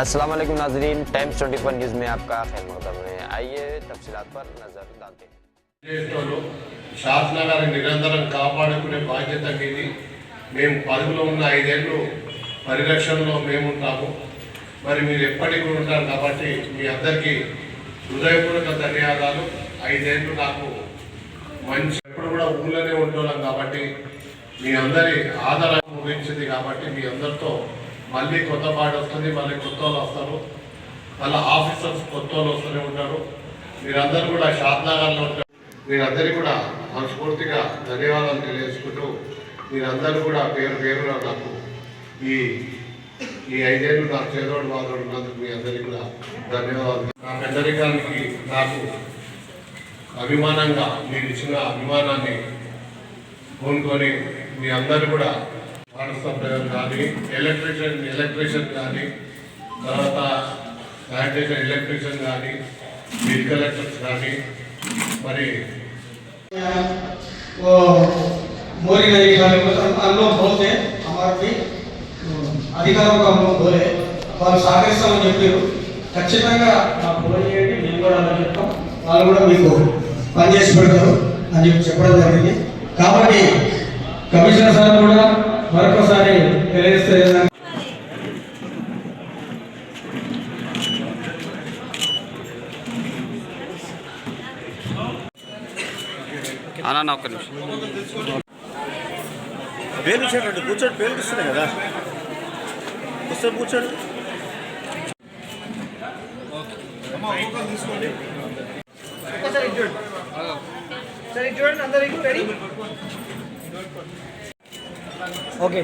अस्सलाम वालेकुम नाजरीन टाइम्स 24 न्यूज़ में आपका खैर मकदम है आइए तफसीलात पर नज़र डालते हैं చేసేటోళ్ళు శాసనగారిని నిరంతరం కాపాడుకునే బాధ్యత మీది మేము పదవిలో ఉన్న ఐదేళ్ళు పరిరక్షణలో మేము ఉంటాము మరి మీరు ఎప్పటికీ ఉంటారు కాబట్టి మీ అందరికీ హృదయపూర్వక ధన్యవాదాలు ఐదేళ్ళు నాకు మంచి ఎప్పుడు కూడా ఊళ్ళోనే ఉంటున్నాం కాబట్టి మీ అందరి ఆదరణ ముగించింది కాబట్టి మీ అందరితో మళ్ళీ కొత్త పాట వస్తుంది మళ్ళీ కొత్త వాళ్ళు వస్తారు. మళ్ళీ ఆఫీసర్స్ కొత్త వాళ్ళు వస్తూనే ఉంటారు. మీరందరూ కూడా షాద్నగర్లో ఉంటారు. మీరందరికీ కూడా మనస్ఫూర్తిగా ధన్యవాదాలు తెలియజేసుకుంటూ మీరందరూ కూడా పేరు పేరున నాకు ఈ ఈ ఐదేళ్ళు నాకు చేదోడు బాధోడు ఉన్నందుకు మీ అందరికీ కూడా ధన్యవాదాలు. నా పెద్దరికానికి నాకు అభిమానంగా మీరు ఇచ్చిన అభిమానాన్ని కొనుక్కొని మీ అందరూ కూడా పాఠశాల కానీ ఎలక్ట్రీషియన్ ఎలక్ట్రీషియన్ కానీ తర్వాత శానిటేషన్ ఎలక్ట్రీషియన్ కానీ బిల్ కలెక్టర్స్ కానీ మరి वो मोरी नदी खाने को हम लोग बोलते हैं हमारे भी అధికారులకు हम लोग बोले వాళ్ళు సహకరిస్తామని చెప్పారు ఖచ్చితంగా మాకు ఫోన్ చేయండి మేము కూడా అలా చెప్తాం వాళ్ళు కూడా మీకు పనిచేసి పెడతారు అని చెప్పి చెప్పడం జరిగింది కాబట్టి కమిషనర్ సార్ కూడా మరొకసారి తెలియజేస్తే అన్న ఒక్క నిమిషం. పేలుచాడు కూర్చోండి పేలుస్తున్నాయి కదా. వస్తే కూర్చోండి. తీసుకోండి సరే చూడండి అందరికీ రెడీ? ఓకే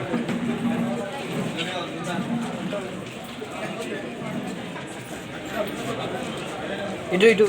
ఇటు ఇటు